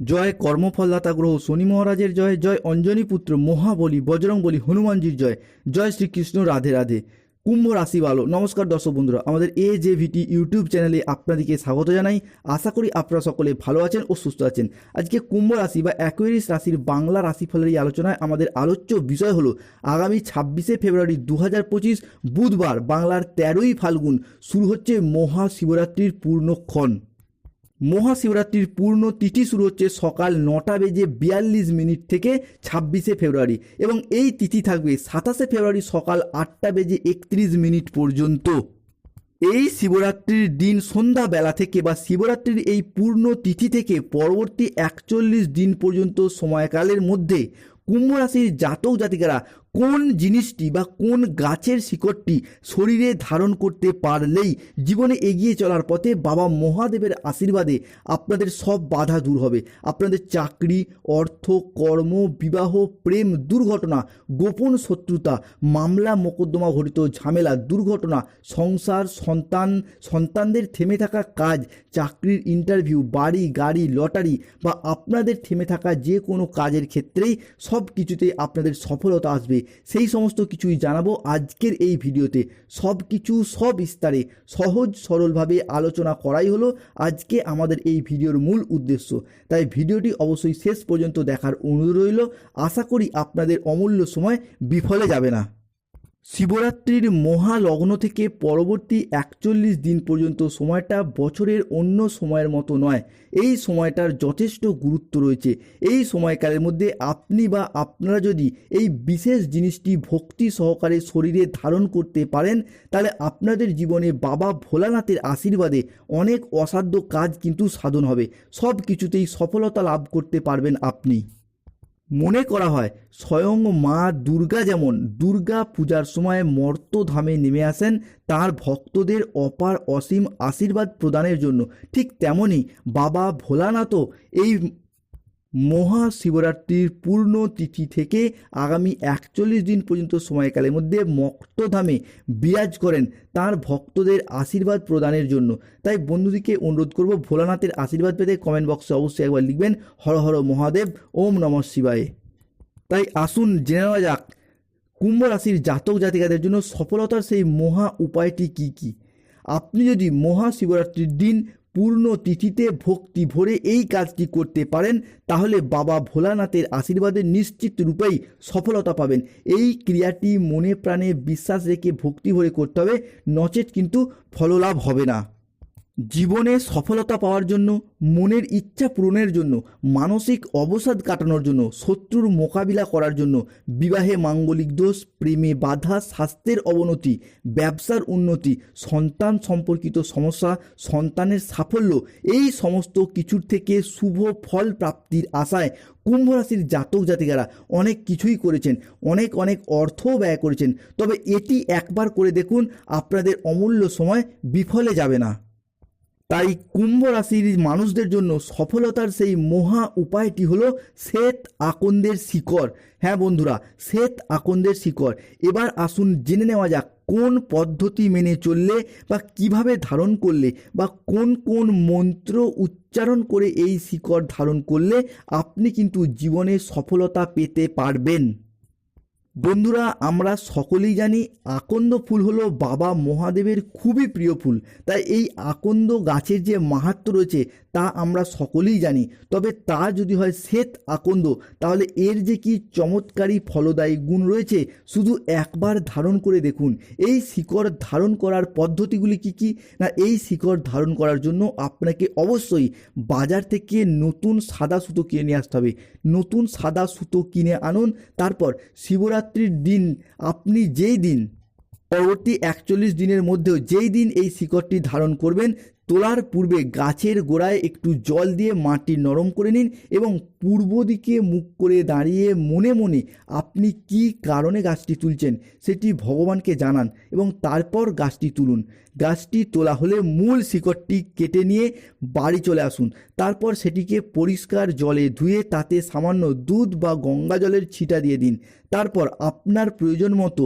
জয় কর্মফলদাতা গ্রহ শনি মহারাজের জয় জয় অঞ্জনী পুত্র মহাবলী বজরং বলী হনুমানজির জয় জয় শ্রীকৃষ্ণ রাধে রাধে। কুম্ভ রাশি ভালো নমস্কার দর্শক বন্ধুরা, আমাদের এ জে ভিটি ইউটিউব চ্যানেলে আপনাদেরকে স্বাগত জানাই। আশা করি আপনারা সকলে ভালো আছেন ও সুস্থ আছেন। আজকে কুম্ভ রাশি বা অ্যাকুয়ারিস রাশির বাংলা রাশিফলের এই আলোচনায় আমাদের আলোচ্য বিষয় হলো, আগামী ছাব্বিশে ফেব্রুয়ারি দু হাজার পঁচিশ বুধবার বাংলার তেরোই ফাল্গুন শুরু হচ্ছে মহাশিবরাত্রির পূর্ণক্ষণ মহাশিবরাত্রির পূর্ণ তিথি শুরু হচ্ছে সকাল নটা বেজে বিয়াল্লিশ মিনিট থেকে ছাব্বিশে ফেব্রুয়ারি এবং এই তিথি থাকবে সাতাশে ফেব্রুয়ারি সকাল আটটা বেজে একত্রিশ মিনিট পর্যন্ত। এই শিবরাত্রির দিন সন্ধ্যাবেলা থেকে বা শিবরাত্রির এই পূর্ণ তিথি থেকে পরবর্তী একচল্লিশ দিন পর্যন্ত সময়কালের মধ্যে কুম্ভ রাশির জাতক জাতিকারা কোন জিনিসটি বা কোন গাছের শিকড়টি শরীরে ধারণ করতে পারলেই জীবনে এগিয়ে চলার পথে বাবা মহাদেবের আশীর্বাদে আপনাদের সব বাধা দূর হবে। আপনাদের চাকরি, অর্থ, কর্ম, বিবাহ, প্রেম, দুর্ঘটনা, গোপন শত্রুতা, মামলা, মোকদ্দমা ঘটিত ঝামেলা, দুর্ঘটনা, সংসার, সন্তান, সন্তানদের থেমে থাকা কাজ, চাকরির ইন্টারভিউ বাড়ি, গাড়ি লটারি বা আপনাদের থেমে থাকা যে কোনো কাজের ক্ষেত্রেই সব কিছুতেই আপনাদের সফলতা আসবে। সেই সমস্ত কিছুই জানাব আজকের এই ভিডিওতে। সব কিছু, সব সবিস্তারে সহজ সরলভাবে আলোচনা করাই হলো আজকে আমাদের এই ভিডিওর মূল উদ্দেশ্য। তাই ভিডিওটি অবশ্যই শেষ পর্যন্ত দেখার অনুরোধ রইল। আশা করি আপনাদের অমূল্য সময় বিফলে যাবে না। শিবরাত্রির মহালগ্ন থেকে পরবর্তী একচল্লিশ দিন পর্যন্ত সময়টা বছরের অন্য সময়ের মতো নয়। এই সময়টার যথেষ্ট গুরুত্ব রয়েছে। এই সময়কালের মধ্যে আপনি বা আপনারা যদি এই বিশেষ জিনিসটি ভক্তি সহকারে শরীরে ধারণ করতে পারেন, তাহলে আপনাদের জীবনে বাবা ভোলানাথের আশীর্বাদে অনেক অসাধ্য কাজ কিন্তু সাধন হবে। সব কিছুতেই সফলতা লাভ করতে পারবেন আপনি। মনে করা হয় স্বয়ং মা দুর্গা যেমন দুর্গা পূজার সময় মর্তধামে নেমে আসেন, তার ভক্তদের অপার অসীম আশীর্বাদ প্রদানের জন্য। ঠিক তেমনই বাবা ভোলানাথও এই মহাশিবরাত্রির পূর্ণ তিথি থেকে আগামী একচল্লিশ দিন পর্যন্ত সময়কালের মধ্যে মক্তধামে বিরাজ করেন তার ভক্তদের আশীর্বাদ প্রদানের জন্য। তাই বন্ধুদিকে অনুরোধ করব ভোলানাথের আশীর্বাদ পেতে কমেন্ট বক্সে অবশ্যই একবার লিখবেন, হর হর মহাদেব, ওম নম শিবায়। তাই আসুন জেনে নেওয়া যাক, কুম্ভ রাশির জাতক জাতিকাদের জন্য সফলতার সেই মহা উপায়টি কি কি? আপনি যদি মহাশিবরাত্রির দিন পূর্ণ তিথিতে ভক্তি ভরে এই কাজটি করতে পারেন, তাহলে বাবা ভোলানাথের আশীর্বাদে নিশ্চিত রূপেই সফলতা পাবেন। এই ক্রিয়াটি মনে প্রাণে বিশ্বাস রেখে ভক্তি ভরে করতে হবে, নচেত কিন্তু ফললাভ হবে না। জীবনে সফলতা পাওয়ার জন্য, মনের ইচ্ছা পূরণের জন্য, মানসিক অবসাদ কাটানোর জন্য, শত্রুর মোকাবিলা করার জন্য, বিবাহে মাঙ্গলিক দোষ, প্রেমে বাধা, স্বাস্থ্যের অবনতি, ব্যবসার উন্নতি, সন্তান সম্পর্কিত সমস্যা, সন্তানের সাফল্য, এই সমস্ত কিছুর থেকে শুভ ফল প্রাপ্তির আশায় কুম্ভ রাশির জাতক জাতিকারা অনেক কিছুই করেছেন, অনেক অনেক অর্থও ব্যয় করেছেন। তবে এটি একবার করে দেখুন, আপনাদের অমূল্য সময় বিফলে যাবে না। তাই কুম্ভ রাশির মানুষদের জন্য সফলতার সেই মহা উপায়টি হলো শ্বেত আকন্দের শিকড়। হ্যাঁ বন্ধুরা, শ্বেত আকন্দের শিকড়। এবার আসুন জেনে নেওয়া যাক, কোন পদ্ধতি মেনে চললে বা কীভাবে ধারণ করলে বা কোন কোন মন্ত্র উচ্চারণ করে এই শিকড় ধারণ করলে আপনি কিন্তু জীবনে সফলতা পেতে পারবেন। বন্ধুরা, আমরা সকলেই জানি আকন্দ ফুল হলো বাবা মহাদেবের খুবই প্রিয় ফুল। তাই এই আকন্দ গাছের যে মাহাত্ম রয়েছে তা আমরা সকলেই জানি। তবে তা যদি হয় শ্বেত আকন্দ, তাহলে এর যে কি চমৎকারী ফলদায়ী গুণ রয়েছে শুধু একবার ধারণ করে দেখুন। এই শিকড় ধারণ করার পদ্ধতিগুলি কি কি? না, এই শিকড় ধারণ করার জন্য আপনাকে অবশ্যই বাজার থেকে নতুন সাদা সুতো কিনে নিয়ে আসতে হবে। নতুন সাদা সুতো কিনে আনুন, তারপর শিবরাত্রির দিন আপনি যেই দিন, পরবর্তী একচল্লিশ দিনের মধ্যেও যেই দিন এই শিকড়টি ধারণ করবেন, তোলার পূর্বে গাছের গোড়ায় একটু জল দিয়ে মাটি নরম করে নিন এবং পূর্ব দিকে মুখ করে দাঁড়িয়ে মনে মনে আপনি কি কারণে গাছটি তুলছেন সেটি ভগবানকে জানান এবং তারপর গাছটি তুলুন। গাছটি তোলা হলে মূল শিকড়টি কেটে নিয়ে বাড়ি চলে আসুন। তারপর সেটিকে পরিষ্কার জলে ধুয়ে তাতে সামান্য দুধ বা গঙ্গা জলের ছিটা দিয়ে দিন। তারপর আপনার প্রয়োজন মতো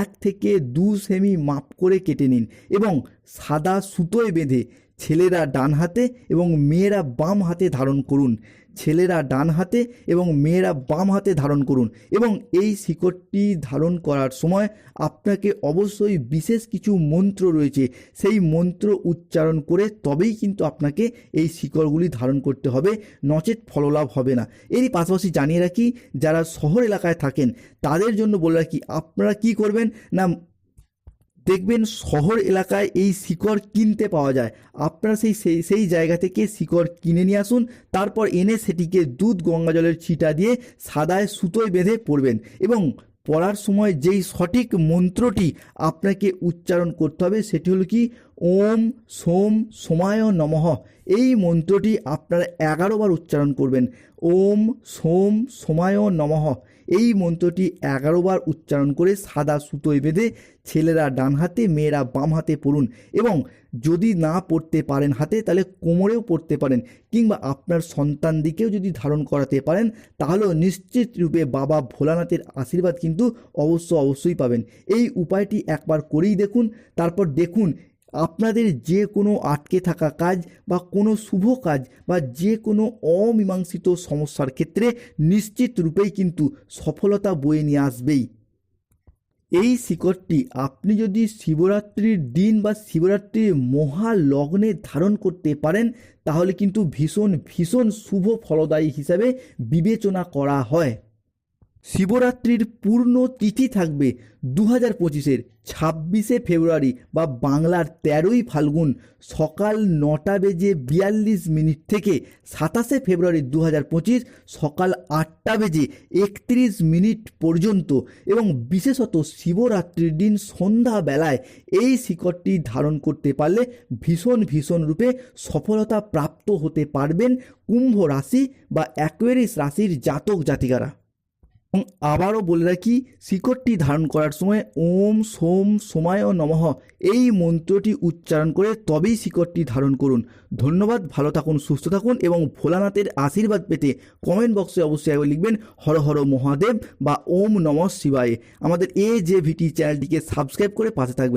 এক থেকে দু সেমি মাপ করে কেটে নিন এবং সাদা সুতোয় বেঁধে ছেলেরা ডান হাতে এবং মেয়েরা বাম হাতে ধারণ করুন। ছেলেরা ডান হাতে এবং মেয়েরা বাম হাতে ধারণ করুন। এবং এই শিকড়টি ধারণ করার সময় আপনাকে অবশ্যই বিশেষ কিছু মন্ত্র রয়েছে। সেই মন্ত্র উচ্চারণ করে তবেই কিন্তু আপনাকে এই শিকড়গুলি ধারণ করতে হবে। নচেত ফললাভ হবে না। এরই পাশাপাশি জানিয়ে রাখি, যারা শহর এলাকায় থাকেন, তাদের জন্য বলে রাখি, আপনারা কি করবেন? না দেখবেন শহর এলাকায় এই শিকড় কিনতে পাওয়া যায়। আপনারা সেই সেই জায়গা থেকে শিকড় কিনে নিয়ে আসুন, তারপর এনে সেটিকে দুধ গঙ্গা জলের ছিটা দিয়ে সাদায় সুতোয় বেঁধে পড়বেন এবং পড়ার সময় যেই সঠিক মন্ত্রটি আপনাকে উচ্চারণ করতে হবে সেটি হলো কি? ওম সোম সোমায় নমঃ। এই মন্ত্রটি আপনারা এগারো বার উচ্চারণ করবেন। ওম সোম সোমায় নমঃ। এই মন্ত্রটি এগারো বার উচ্চারণ করে সাদা সুতোয় বেঁধে ছেলেরা ডান হাতে, মেয়েরা বাম হাতে পড়ুন এবং যদি না পড়তে পারেন হাতে, তাহলে কোমরেও পড়তে পারেন কিংবা আপনার সন্তানদিকেও যদি ধারণ করাতে পারেন, তাহলেও নিশ্চিত রূপে বাবা ভোলানাথের আশীর্বাদ কিন্তু অবশ্য অবশ্যই পাবেন। এই উপায়টি একবার করেই দেখুন, তারপর দেখুন আপনাদের যে কোনো আটকে থাকা কাজ বা কোনো শুভ কাজ বা যে কোনো অমীমাংসিত সমস্যার ক্ষেত্রে নিশ্চিত রূপেই কিন্তু সফলতা বয়ে নিয়ে আসবেই। এই শিকড়টি আপনি যদি শিবরাত্রির দিন বা শিবরাত্রির মহালগ্নে ধারণ করতে পারেন, তাহলে কিন্তু ভীষণ ভীষণ শুভ ফলদায়ী হিসাবে বিবেচনা করা হয়। শিবরাত্রির পূর্ণ তিথি থাকবে দু হাজার পঁচিশের ছাব্বিশে ফেব্রুয়ারি বা বাংলার তেরোই ফাল্গুন সকাল নটা বেজে বিয়াল্লিশ মিনিট থেকে সাতাশে ফেব্রুয়ারি দু হাজার পঁচিশ সকাল আটটা বেজে একত্রিশ মিনিট পর্যন্ত এবং বিশেষত শিবরাত্রির দিন সন্ধ্যাবেলায় এই শিকড়টি ধারণ করতে পারলে ভীষণ ভীষণ রূপে সফলতা প্রাপ্ত হতে পারবেন কুম্ভ রাশি বা অ্যাকোয়ারিস রাশির জাতক জাতিকারা। এবং আবারও বলে রাখি শিকড়টি ধারণ করার সময় ওম, সোম, সোমায় নমঃ এই মন্ত্রটি উচ্চারণ করে তবেই শিকড়টি ধারণ করুন। ধন্যবাদ, ভালো থাকুন, সুস্থ থাকুন এবং ভোলানাথের আশীর্বাদ পেতে কমেন্ট বক্সে অবশ্যই একবার লিখবেন হর হর মহাদেব বা ওম নমঃ শিবায়। আমাদের এ যে ভিটি চ্যানেলটিকে সাবস্ক্রাইব করে পাশে থাকবেন।